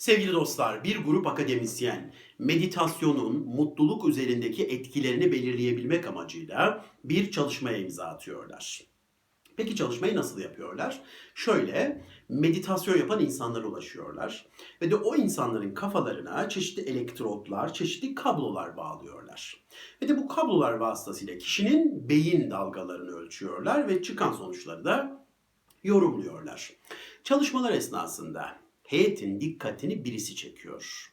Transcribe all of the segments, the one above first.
Sevgili dostlar, bir grup akademisyen meditasyonun mutluluk üzerindeki etkilerini belirleyebilmek amacıyla bir çalışmaya imza atıyorlar. Peki çalışmayı nasıl yapıyorlar? Şöyle, meditasyon yapan insanlara ulaşıyorlar ve de o insanların kafalarına çeşitli elektrotlar, çeşitli kablolar bağlıyorlar. Ve de bu kablolar vasıtasıyla kişinin beyin dalgalarını ölçüyorlar ve çıkan sonuçları da yorumluyorlar. Çalışmalar esnasında heyetin dikkatini birisi çekiyor.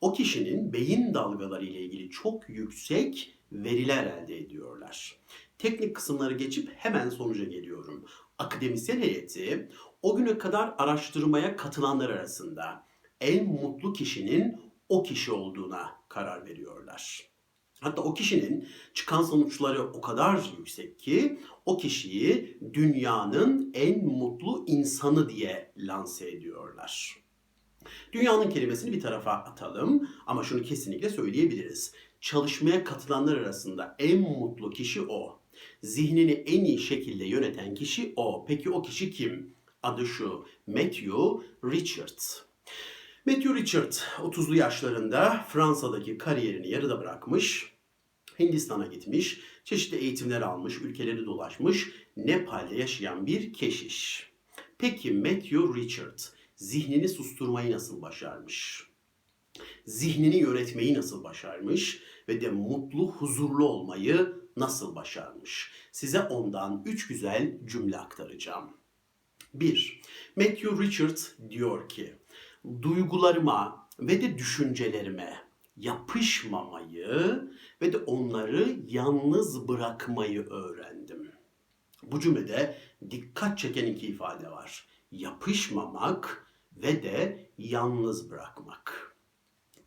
O kişinin beyin dalgaları ile ilgili çok yüksek veriler elde ediyorlar. Teknik kısımları geçip hemen sonuca geliyorum. Akademisyen heyeti o güne kadar araştırmaya katılanlar arasında en mutlu kişinin o kişi olduğuna karar veriyorlar. Hatta o kişinin çıkan sonuçları o kadar yüksek ki o kişiyi dünyanın en mutlu insanı diye lanse ediyorlar. Dünyanın kelimesini bir tarafa atalım ama şunu kesinlikle söyleyebiliriz. Çalışmaya katılanlar arasında en mutlu kişi o. Zihnini en iyi şekilde yöneten kişi o. Peki o kişi kim? Adı şu. Matthew Richard. Matthew Richard 30'lu yaşlarında Fransa'daki kariyerini yarıda bırakmış. Hindistan'a gitmiş, çeşitli eğitimler almış, ülkeleri dolaşmış, Nepal'de yaşayan bir keşiş. Peki Matthew Richard zihnini susturmayı nasıl başarmış? Zihnini yönetmeyi nasıl başarmış ve de mutlu, huzurlu olmayı nasıl başarmış? Size ondan üç güzel cümle aktaracağım. 1. Matthew Richard diyor ki, duygularıma ve de düşüncelerime yapışmamayı ve de onları yalnız bırakmayı öğrendim. Bu cümlede dikkat çeken iki ifade var. Yapışmamak ve de yalnız bırakmak.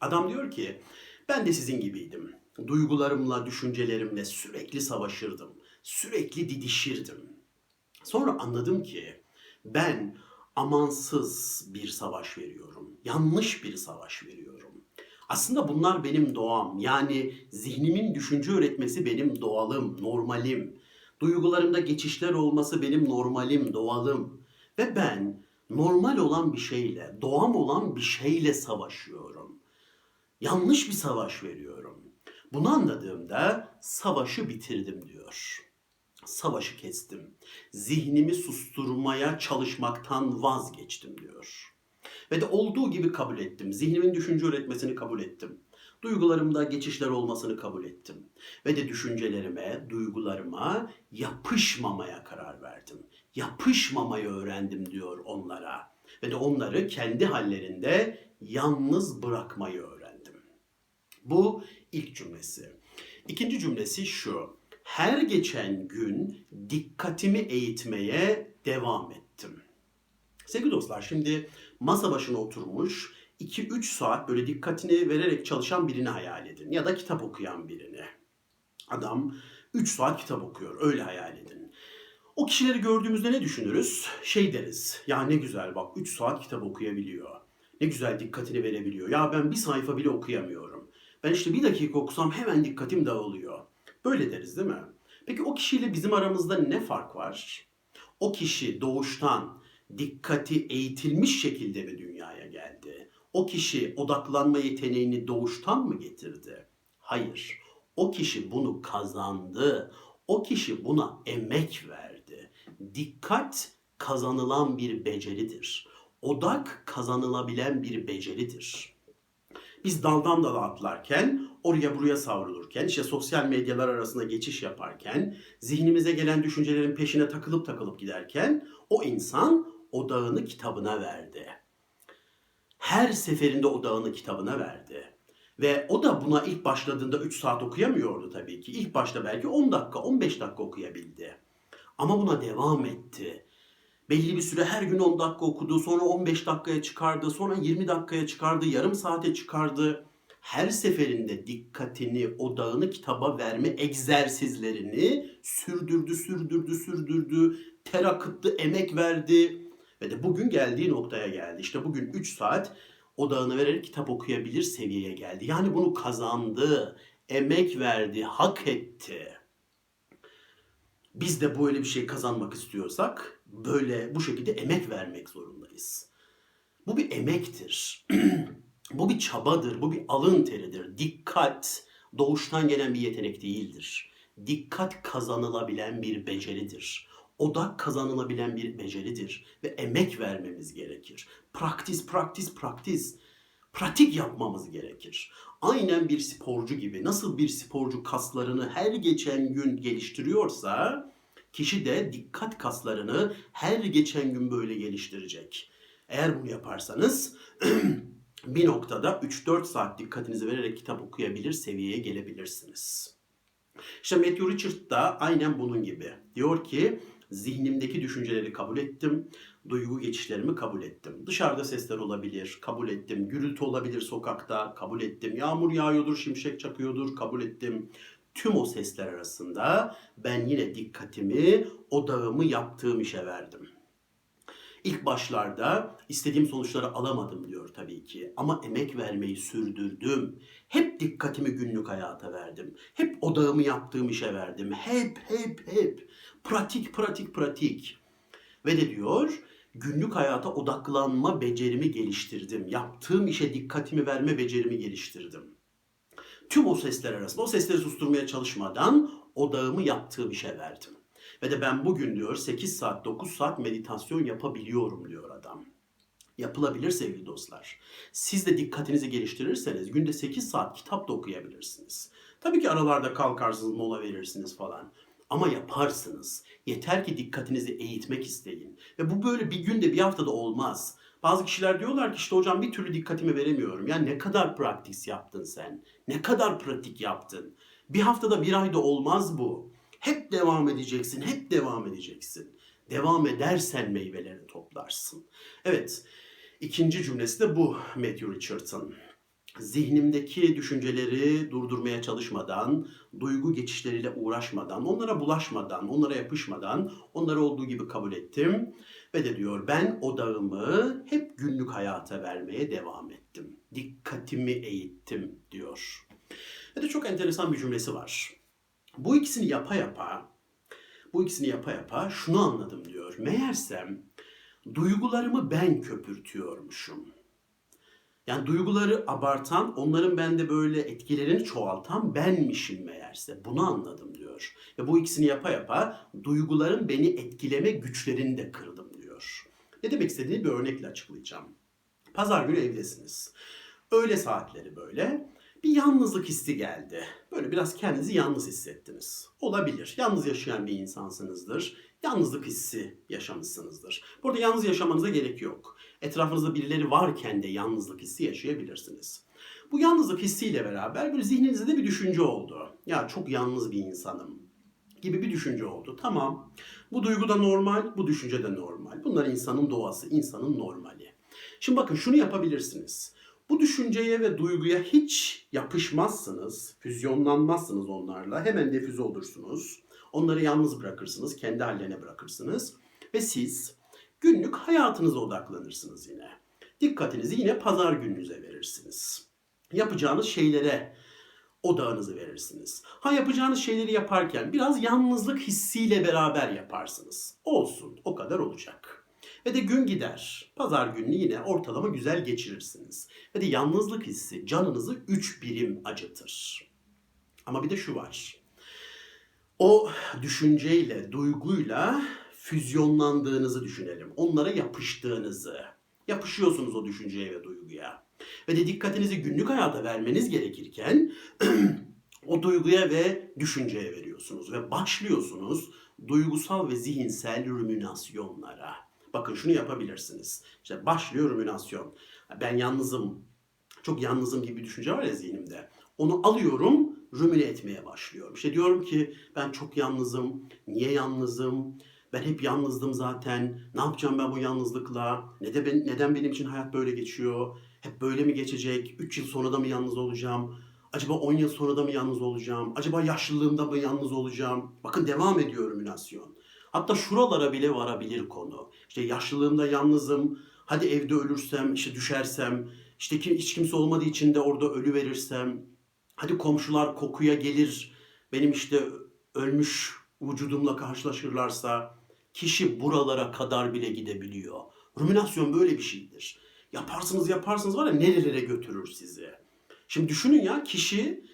Adam diyor ki ben de sizin gibiydim. Duygularımla, düşüncelerimle sürekli savaşırdım. Sürekli didişirdim. Sonra anladım ki ben amansız bir savaş veriyorum. Yanlış bir savaş veriyorum. Aslında bunlar benim doğam. Yani zihnimin düşünce üretmesi benim doğalım, normalim. Duygularımda geçişler olması benim normalim, doğalım. Ve ben normal olan bir şeyle, doğam olan bir şeyle savaşıyorum. Yanlış bir savaş veriyorum. Bunu anladığımda savaşı bitirdim diyor. Savaşı kestim. Zihnimi susturmaya çalışmaktan vazgeçtim diyor. Ve de olduğu gibi kabul ettim. Zihnimin düşünce üretmesini kabul ettim. Duygularımda geçişler olmasını kabul ettim. Ve de düşüncelerime, duygularıma yapışmamaya karar verdim. Yapışmamayı öğrendim diyor onlara. Ve de onları kendi hallerinde yalnız bırakmayı öğrendim. Bu ilk cümlesi. İkinci cümlesi şu. Her geçen gün dikkatimi eğitmeye devam ettim. Sevgili dostlar şimdi masa başına oturmuş 2-3 saat böyle dikkatini vererek çalışan birini hayal edin. Ya da kitap okuyan birini. Adam 3 saat kitap okuyor öyle hayal edin. O kişileri gördüğümüzde ne düşünürüz? Şey deriz. Ya ne güzel bak 3 saat kitap okuyabiliyor. Ne güzel dikkatini verebiliyor. Ya ben bir sayfa bile okuyamıyorum. Ben işte bir dakika okusam hemen dikkatim dağılıyor. Böyle deriz değil mi? Peki o kişiyle bizim aramızda ne fark var? O kişi doğuştan dikkati eğitilmiş şekilde mi dünyaya geldi? O kişi odaklanma yeteneğini doğuştan mı getirdi? Hayır. O kişi bunu kazandı. O kişi buna emek verdi. Dikkat kazanılan bir beceridir. Odak kazanılabilen bir beceridir. Biz daldan dala atlarken, oraya buraya savrulurken, işte sosyal medyalar arasında geçiş yaparken, zihnimize gelen düşüncelerin peşine takılıp takılıp giderken o insan odağını kitabına verdi. Her seferinde odağını kitabına verdi. Ve o da buna ilk başladığında 3 saat okuyamıyordu tabii ki. İlk başta belki 10 dakika, 15 dakika okuyabildi. Ama buna devam etti. Belli bir süre her gün 10 dakika okudu, sonra 15 dakikaya çıkardı, sonra 20 dakikaya çıkardı, yarım saate çıkardı. Her seferinde dikkatini, odağını kitaba verme egzersizlerini sürdürdü, sürdürdü, sürdürdü, ter akıttı, emek verdi. Ve de bugün geldiği noktaya geldi. İşte bugün 3 saat odağını vererek kitap okuyabilir seviyeye geldi. Yani bunu kazandı, emek verdi, hak etti. Biz de böyle bir şey kazanmak istiyorsak böyle bu şekilde emek vermek zorundayız. Bu bir emektir. bu bir çabadır, bu bir alın teridir. Dikkat doğuştan gelen bir yetenek değildir. Dikkat kazanılabilen bir beceridir. Odak kazanılabilen bir beceridir ve emek vermemiz gerekir. Praktis, praktis, praktis. Pratik yapmamız gerekir. Aynen bir sporcu gibi nasıl bir sporcu kaslarını her geçen gün geliştiriyorsa kişi de dikkat kaslarını her geçen gün böyle geliştirecek. Eğer bunu yaparsanız bir noktada 3-4 saat dikkatinizi vererek kitap okuyabilir seviyeye gelebilirsiniz. İşte Matthew Richard da aynen bunun gibi. Diyor ki zihnimdeki düşünceleri kabul ettim, duygu geçişlerimi kabul ettim. Dışarıda sesler olabilir, kabul ettim. Gürültü olabilir sokakta, kabul ettim. Yağmur yağıyordur, şimşek çakıyordur, kabul ettim. Tüm o sesler arasında ben yine dikkatimi, odağımı yaptığım işe verdim. İlk başlarda istediğim sonuçları alamadım diyor tabii ki. Ama emek vermeyi sürdürdüm. Hep dikkatimi günlük hayata verdim. Hep odağımı yaptığım işe verdim. Hep, hep, hep. Pratik, pratik, pratik. Ve de diyor, günlük hayata odaklanma becerimi geliştirdim. Yaptığım işe dikkatimi verme becerimi geliştirdim. Tüm o sesler arasında, o sesleri susturmaya çalışmadan odağımı yaptığım işe verdim. Ve de ben bugün diyor 8 saat 9 saat meditasyon yapabiliyorum diyor adam. Yapılabilir sevgili dostlar. Siz de dikkatinizi geliştirirseniz günde 8 saat kitap da okuyabilirsiniz. Tabii ki aralarda kalkarsınız, mola verirsiniz falan. Ama yaparsınız. Yeter ki dikkatinizi eğitmek isteyin. Ve bu böyle bir günde bir haftada olmaz. Bazı kişiler diyorlar ki işte hocam bir türlü dikkatimi veremiyorum. Ya ne kadar praktis yaptın sen? Ne kadar pratik yaptın? Bir haftada bir ayda olmaz bu. Hep devam edeceksin, hep devam edeceksin. Devam edersen meyvelerini toplarsın. Evet, ikinci cümlesi de bu Matthew Richardson. Zihnimdeki düşünceleri durdurmaya çalışmadan, duygu geçişleriyle uğraşmadan, onlara bulaşmadan, onlara yapışmadan, onları olduğu gibi kabul ettim. Ve de diyor ben odağımı hep günlük hayata vermeye devam ettim. Dikkatimi eğittim diyor. Ve de çok enteresan bir cümlesi var. Bu ikisini yapa yapa, bu ikisini yapa yapa şunu anladım diyor. Meğersem duygularımı ben köpürtüyormuşum. Yani duyguları abartan, onların bende böyle etkilerini çoğaltan benmişim meğerse. Bunu anladım diyor. Ve bu ikisini yapa yapa duyguların beni etkileme güçlerini de kırdım diyor. Ne demek istediğini bir örnekle açıklayacağım. Pazar günü evdesiniz. Öğle saatleri böyle bir yalnızlık hissi geldi. Böyle biraz kendinizi yalnız hissettiniz. Olabilir. Yalnız yaşayan bir insansınızdır. Yalnızlık hissi yaşamışsınızdır. Burada yalnız yaşamanıza gerek yok. Etrafınızda birileri varken de yalnızlık hissi yaşayabilirsiniz. Bu yalnızlık hissiyle beraber bir zihninizde de bir düşünce oldu. Ya çok yalnız bir insanım gibi bir düşünce oldu. Tamam. Bu duygu da normal, bu düşünce de normal. Bunlar insanın doğası, insanın normali. Şimdi bakın şunu yapabilirsiniz. Bu düşünceye ve duyguya hiç yapışmazsınız, füzyonlanmazsınız onlarla. Hemen defüze olursunuz. Onları yalnız bırakırsınız, kendi hallerine bırakırsınız. Ve siz günlük hayatınıza odaklanırsınız yine. Dikkatinizi yine pazar gününüze verirsiniz. Yapacağınız şeylere odağınızı verirsiniz. Ha yapacağınız şeyleri yaparken biraz yalnızlık hissiyle beraber yaparsınız. Olsun, o kadar olacak. Ve de gün gider. Pazar gününü yine ortalama güzel geçirirsiniz. Ve de yalnızlık hissi canınızı 3 birim acıtır. Ama bir de şu var. O düşünceyle, duyguyla füzyonlandığınızı düşünelim. Onlara yapıştığınızı. Yapışıyorsunuz o düşünceye ve duyguya. Ve de dikkatinizi günlük hayata vermeniz gerekirken o duyguya ve düşünceye veriyorsunuz. Ve başlıyorsunuz duygusal ve zihinsel rüminasyonlara. Bakın şunu yapabilirsiniz. İşte başlıyor rüminasyon. Ben yalnızım, çok yalnızım gibi bir düşünce var ya zihnimde. Onu alıyorum, rümine etmeye başlıyorum. İşte diyorum ki ben çok yalnızım, niye yalnızım? Ben hep yalnızdım zaten. Ne yapacağım ben bu yalnızlıkla? Neden, ben, neden benim için hayat böyle geçiyor? Hep böyle mi geçecek? 3 yıl sonra da mı yalnız olacağım? Acaba 10 yıl sonra da mı yalnız olacağım? Acaba yaşlılığımda mı yalnız olacağım? Bakın devam ediyor rüminasyon. Hatta şuralara bile varabilir konu. İşte yaşlılığımda yalnızım. Hadi evde ölürsem, işte düşersem, işte kim, hiç kimse olmadığı için de orada ölü verirsem. Hadi komşular kokuya gelir. Benim işte ölmüş vücudumla karşılaşırlarsa kişi buralara kadar bile gidebiliyor. Ruminasyon böyle bir şeydir. Yaparsınız yaparsınız var ya nerelere götürür sizi. Şimdi düşünün ya kişi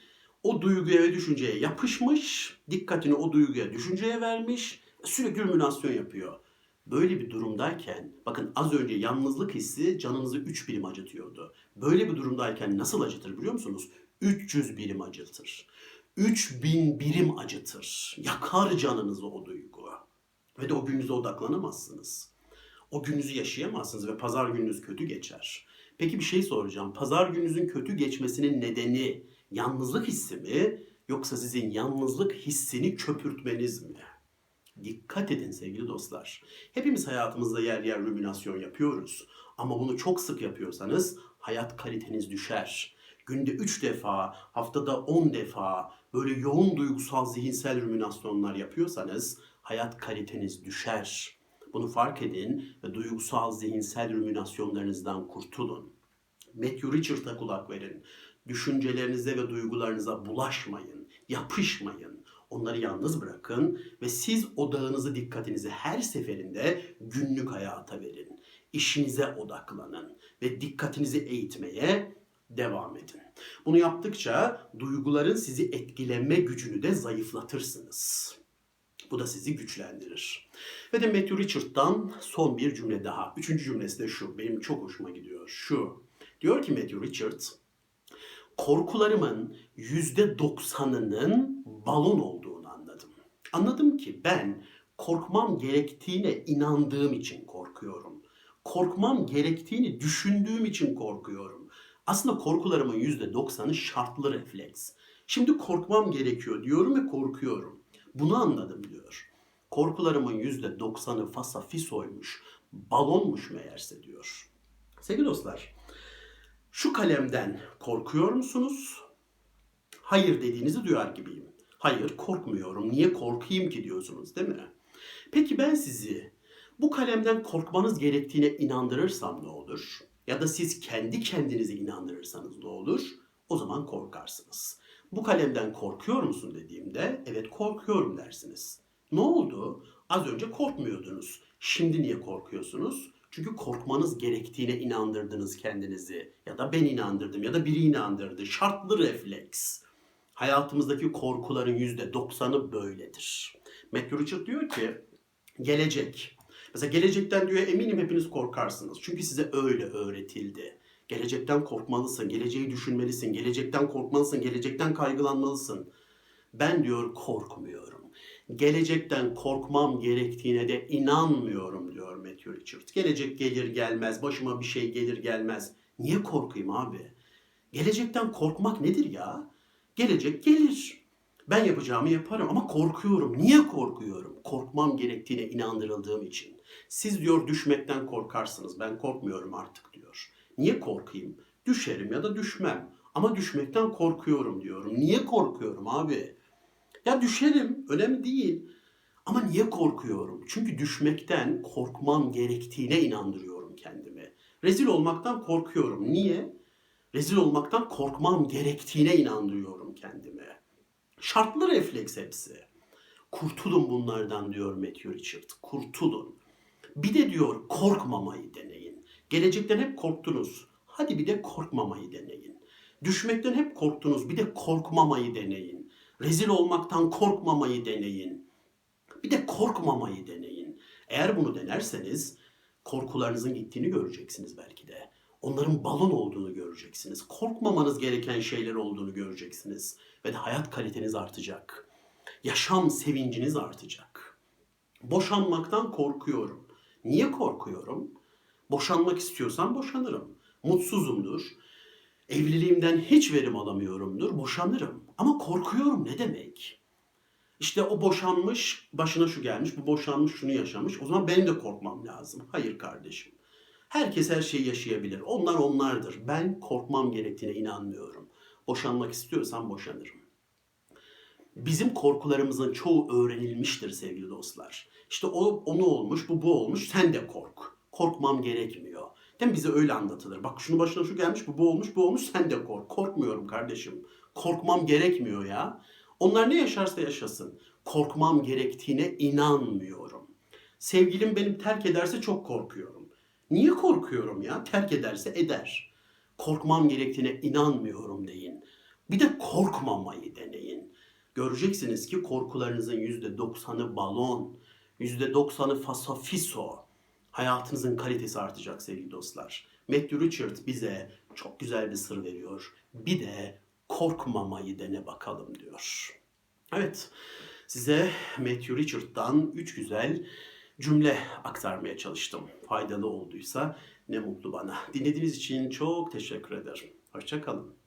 o duyguya ve düşünceye yapışmış, dikkatini o duyguya, düşünceye vermiş, sürekli ruminasyon yapıyor. Böyle bir durumdayken, bakın az önce yalnızlık hissi canınızı 3 birim acıtıyordu. Böyle bir durumdayken nasıl acıtır biliyor musunuz? 300 birim acıtır. 3000 birim acıtır. Yakar canınızı o duygu. Ve de o gününüze odaklanamazsınız. O gününüzü yaşayamazsınız ve pazar gününüz kötü geçer. Peki bir şey soracağım. Pazar gününüzün kötü geçmesinin nedeni yalnızlık hissi mi yoksa sizin yalnızlık hissini köpürtmeniz mi? Dikkat edin sevgili dostlar. Hepimiz hayatımızda yer yer ruminasyon yapıyoruz. Ama bunu çok sık yapıyorsanız hayat kaliteniz düşer. Günde 3 defa, haftada 10 defa böyle yoğun duygusal zihinsel ruminasyonlar yapıyorsanız hayat kaliteniz düşer. Bunu fark edin ve duygusal zihinsel ruminasyonlarınızdan kurtulun. Matthew Richard'a kulak verin. Düşüncelerinize ve duygularınıza bulaşmayın, yapışmayın. Onları yalnız bırakın ve siz odağınızı, dikkatinizi her seferinde günlük hayata verin. İşinize odaklanın ve dikkatinizi eğitmeye devam edin. Bunu yaptıkça duyguların sizi etkileme gücünü de zayıflatırsınız. Bu da sizi güçlendirir. Ve de Matthew Richard'dan son bir cümle daha. Üçüncü cümlesi de şu. Benim çok hoşuma gidiyor. Şu. Diyor ki Matthew Richard, korkularımın yüzde doksanının balon olduğunu anladım. Anladım ki ben korkmam gerektiğine inandığım için korkuyorum. Korkmam gerektiğini düşündüğüm için korkuyorum. Aslında korkularımın yüzde doksanı şartlı refleks. Şimdi korkmam gerekiyor diyorum ve korkuyorum. Bunu anladım diyor. Korkularımın yüzde doksanı fasafisoymuş, balonmuş meğerse diyor. Sevgili dostlar, şu kalemden korkuyor musunuz? Hayır dediğinizi duyar gibiyim. Hayır korkmuyorum. Niye korkayım ki diyorsunuz değil mi? Peki ben sizi bu kalemden korkmanız gerektiğine inandırırsam ne olur? Ya da siz kendi kendinize inandırırsanız ne olur? O zaman korkarsınız. Bu kalemden korkuyor musun dediğimde evet korkuyorum dersiniz. Ne oldu? Az önce korkmuyordunuz. Şimdi niye korkuyorsunuz? Çünkü korkmanız gerektiğine inandırdınız kendinizi. Ya da ben inandırdım ya da biri inandırdı. Şartlı refleks. Hayatımızdaki korkuların yüzde doksanı böyledir. Matthew Richard diyor ki gelecek. Mesela gelecekten diyor eminim hepiniz korkarsınız. Çünkü size öyle öğretildi. Gelecekten korkmalısın, geleceği düşünmelisin, gelecekten korkmalısın, gelecekten kaygılanmalısın. Ben diyor korkmuyorum. Gelecekten korkmam gerektiğine de inanmıyorum diyor Matthew Richard. Gelecek gelir gelmez, başıma bir şey gelir gelmez. Niye korkayım abi? Gelecekten korkmak nedir ya? Gelecek gelir. Ben yapacağımı yaparım ama korkuyorum. Niye korkuyorum? Korkmam gerektiğine inandırıldığım için. Siz diyor düşmekten korkarsınız. Ben korkmuyorum artık diyor. Niye korkayım? Düşerim ya da düşmem. Ama düşmekten korkuyorum diyorum. Niye korkuyorum abi? Ya düşerim, önemli değil. Ama niye korkuyorum? Çünkü düşmekten korkmam gerektiğine inandırıyorum kendimi. Rezil olmaktan korkuyorum. Niye? Rezil olmaktan korkmam gerektiğine inandırıyorum kendime. Şartlı refleks hepsi. Kurtulun bunlardan diyor Matthew Richard. Kurtulun. Bir de diyor korkmamayı deneyin. Gelecekten hep korktunuz. Hadi bir de korkmamayı deneyin. Düşmekten hep korktunuz. Bir de korkmamayı deneyin. Rezil olmaktan korkmamayı deneyin. Bir de korkmamayı deneyin. Eğer bunu denerseniz korkularınızın gittiğini göreceksiniz belki de. Onların balon olduğunu göreceksiniz. Korkmamanız gereken şeyler olduğunu göreceksiniz. Ve de hayat kaliteniz artacak. Yaşam sevinciniz artacak. Boşanmaktan korkuyorum. Niye korkuyorum? Boşanmak istiyorsam boşanırım. Mutsuzumdur. Evliliğimden hiç verim alamıyorumdur. Boşanırım. Ama korkuyorum ne demek? İşte o boşanmış, başına şu gelmiş, bu boşanmış, şunu yaşamış. O zaman benim de korkmam lazım. Hayır kardeşim. Herkes her şeyi yaşayabilir. Onlar onlardır. Ben korkmam gerektiğine inanmıyorum. Boşanmak istiyorsam boşanırım. Bizim korkularımızın çoğu öğrenilmiştir sevgili dostlar. İşte o onu olmuş, bu bu olmuş, sen de kork. Korkmam gerekmiyor. Değil mi? Bize öyle anlatılır. Bak şunu başına şu gelmiş, bu bu olmuş, bu olmuş, sen de kork. Korkmuyorum kardeşim. Korkmam gerekmiyor ya. Onlar ne yaşarsa yaşasın. Korkmam gerektiğine inanmıyorum. Sevgilim beni terk ederse çok korkuyorum. Niye korkuyorum ya? Terk ederse eder. Korkmam gerektiğine inanmıyorum deyin. Bir de korkmamayı deneyin. Göreceksiniz ki korkularınızın yüzde doksanı balon, yüzde doksanı fasafiso. Hayatınızın kalitesi artacak sevgili dostlar. Matthew Richard bize çok güzel bir sır veriyor. Bir de korkmamayı dene bakalım diyor. Evet, size Matthew Richard'dan üç güzel cümle aktarmaya çalıştım. Faydalı olduysa ne mutlu bana. Dinlediğiniz için çok teşekkür ederim. Hoşçakalın.